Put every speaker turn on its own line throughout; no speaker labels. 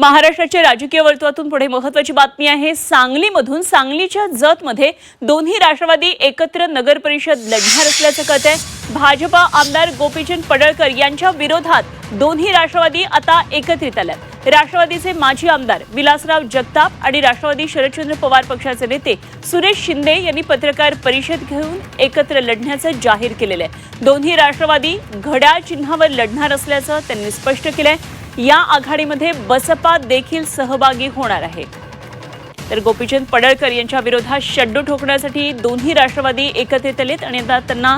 महाराष्ट्राच्या राजकीय वर्तुळातून पुढे महत्वाची बातमी आहे सांगलीमधून सांगलीच्या जतमध्ये दोन्ही राष्ट्रवादी एकत्र नगर परिषद लढणार असल्याचं कळत आहे भाजपा आमदार गोपीचंद पडळकर यांच्या विरोधात दोन्ही राष्ट्रवादी आता एकत्रित आल्यात. राष्ट्रवादीचे माजी आमदार विलासराव जगताप आणि राष्ट्रवादी शरदचंद्र पवार पक्षाचे नेते सुरेश शिंदे यांनी पत्रकार परिषद घेऊन एकत्र लढण्याचं जाहीर केलेलं आहे. दोन्ही राष्ट्रवादी घड्याळ चिन्हावर लढणार असल्याचं त्यांनी स्पष्ट केलं आहे या आघाडीमध्ये बसपा देखील सहभागी होणार आहे. तर गोपीचंद पडळकर यांच्या विरोधात शड्डू ठोकण्यासाठी दोन्ही राष्ट्रवादी एकत्रित आलेत आणि आता त्यांना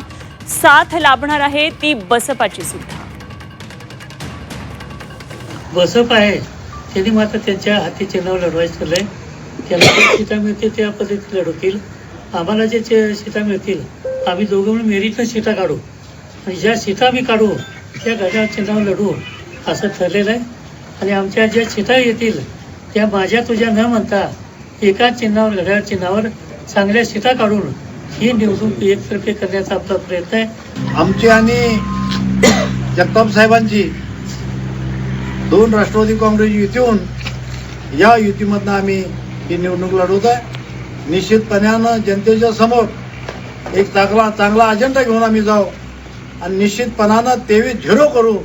साथ लाभणार आहे ती बसपाची सुद्धा.
बसप आहे. त्यांनी मात्र त्यांच्या हाती चिन्हावर लढवायचं ठरलंय. त्यांना जे सीटा मिळतील त्या पद्धतीने लढवतील. आम्हाला जे सीटा मिळतील आम्ही दोघं मिळून मेरीतनं सीटा काढू. आणि ज्या सीटा आम्ही काढू त्या घड्याळ चिन्हावर लढू असं ठरलेलं आहे. आणि आमच्या ज्या सीटा येतील त्या माझ्या तुझ्या न म्हणता एकाच चिन्हावर घड्याळ चिन्हावर चांगल्या सीटा काढून ही निवडणूक एकतर्फे करण्याचा आपला प्रयत्न आहे.
आमची आणि जगताप साहेबांची दोन राष्ट्रवादी काँग्रेस युतीहून या युतीमधनं आम्ही ही निवडणूक लढवत आहे. निश्चितपणानं जनतेच्या समोर एक चांगला चांगला अजेंडा घेऊन आम्ही जाऊ. आणि निश्चितपणानं तेवीस झिरो करू.